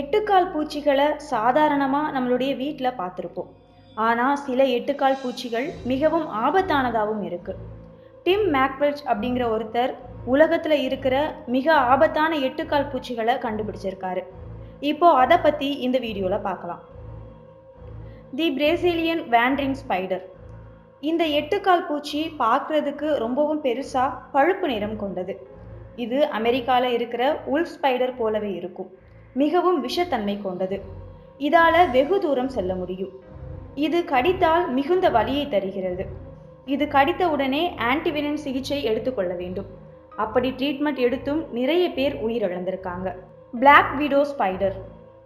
எட்டுக்கால் பூச்சிகளை சாதாரணமாக நம்மளுடைய வீட்டில் பார்த்துருப்போம். ஆனால் சில எட்டுக்கால் பூச்சிகள் மிகவும் ஆபத்தானதாகவும் இருக்குது டிம் மேக்வெல்ச் அப்படிங்கிற ஒருத்தர் உலகத்தில் இருக்கிற மிக ஆபத்தான எட்டுக்கால் பூச்சிகளை கண்டுபிடிச்சிருக்காரு. இப்போ அதை பற்றி இந்த வீடியோவில் பார்க்கலாம். The Brazilian wandering spider. இந்த எட்டுக்கால் பூச்சி பார்க்குறதுக்கு ரொம்பவும் பெருசாக பழுப்பு நிறம் கொண்டது. இது அமெரிக்காவில் இருக்கிற உல் ஸ்பைடர் போலவே இருக்கும். மிகவும் விஷத்தன்மை கொண்டது. இதால் வெகு தூரம் செல்ல முடியும். இது கடித்தால் மிகுந்த வலியை தருகிறது. இது கடித்த உடனே ஆன்டிவினன் சிகிச்சை எடுத்துக்கொள்ள வேண்டும். அப்படி ட்ரீட்மெண்ட் எடுத்தும் நிறைய பேர் உயிரிழந்திருக்காங்க. பிளாக் விடோ ஸ்பைடர்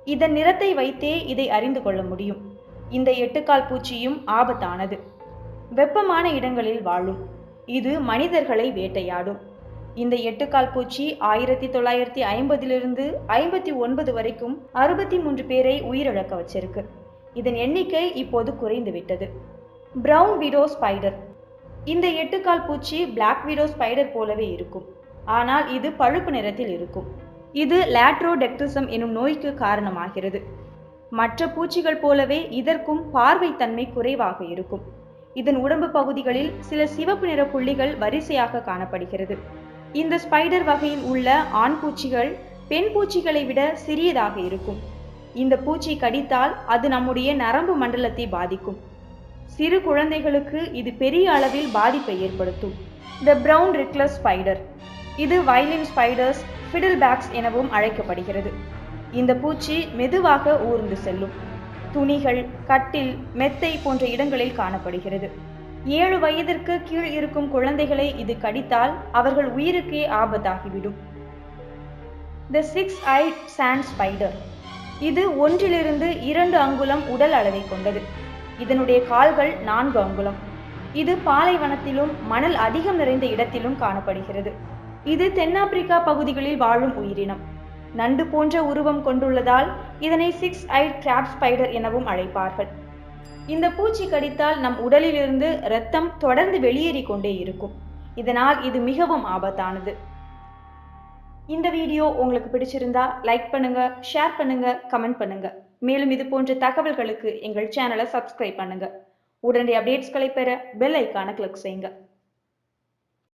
இதன் நிறத்தை வைத்தே இதை அறிந்து கொள்ள முடியும். இந்த எட்டுக்கால் பூச்சியும் ஆபத்தானது. வெப்பமான இடங்களில் வாழும். இது மனிதர்களை வேட்டையாடும். இந்த எட்டுக்கால் பூச்சி ஆயிரத்தி தொள்ளாயிரத்தி ஐம்பதிலிருந்து ஐம்பத்தி ஒன்பது வரைக்கும் அறுபத்தி மூன்று பேரை உயிரிழக்க வச்சிருக்கு. இதன் எண்ணிக்கை இப்போது குறைந்து விட்டது. பிரவுன் விடோ ஸ்பைடர் இந்த எட்டுக்கால் பூச்சி பிளாக் விடோ ஸ்பைடர் போலவே இருக்கும். ஆனால் இது பழுப்பு நிறத்தில் இருக்கும். இது லேட்ரோடெக்டிசம் எனும் நோய்க்கு காரணமாகிறது. மற்ற பூச்சிகள் போலவே இதற்கும் பார்வைத்தன்மை குறைவாக இருக்கும். இதன் உடம்பு பகுதிகளில் சில சிவப்பு நிற புள்ளிகள் வரிசையாக காணப்படுகிறது. இந்த ஸ்பைடர் வகையில் உள்ள ஆண் பூச்சிகள் பெண் பூச்சிகளை விட சிறியதாக இருக்கும். இந்த பூச்சி கடித்தால் அது நம்முடைய நரம்பு மண்டலத்தை பாதிக்கும். சிறு குழந்தைகளுக்கு இது பெரிய அளவில் பாதிப்பை ஏற்படுத்தும். த பிரவுன் ரிக்லஸ் ஸ்பைடர் இது வயலின் ஸ்பைடர்ஸ் ஃபிடில் பேக்ஸ் எனவும் அழைக்கப்படுகிறது. இந்த பூச்சி மெதுவாக ஊர்ந்து செல்லும். துணிகள் கட்டில் மெத்தை போன்ற இடங்களில் காணப்படுகிறது. ஏழு வயதிற்கு கீழ் இருக்கும் குழந்தைகளை இது கடித்தால் அவர்கள் உயிருக்கே ஆபத்தாகிவிடும். The six eye sand spider இது ஒன்றிலிருந்து இரண்டு அங்குலம் உடல் அளவை கொண்டது. இதனுடைய கால்கள் நான்கு அங்குலம். இது பாலைவனத்திலும் மணல் அதிகம் நிறைந்த இடத்திலும் காணப்படுகிறது. இது தென்னாப்பிரிக்கா பகுதிகளில் வாழும் உயிரினம். நண்டு போன்ற உருவம் கொண்டுள்ளதால் இதனை சிக்ஸ் ஐ கிராப் ஸ்பைடர் எனவும் அழைப்பார்கள். இந்த பூச்சி கடித்தால் நம் உடலிலிருந்து இரத்தம் தொடர்ந்து வெளியேறி கொண்டே இருக்கும். இதனால் இது மிகவும் ஆபத்தானது. இந்த வீடியோ உங்களுக்கு பிடிச்சிருந்தா லைக் பண்ணுங்க ஷேர் பண்ணுங்க கமெண்ட் பண்ணுங்க. மேலும் இது போன்ற தகவல்களுக்கு எங்கள் சேனலை சப்ஸ்கிரைப் பண்ணுங்க. உடனடி அப்டேட்ஸ்களை பெற பெல் ஐக்கான கிளிக் செய்யுங்க.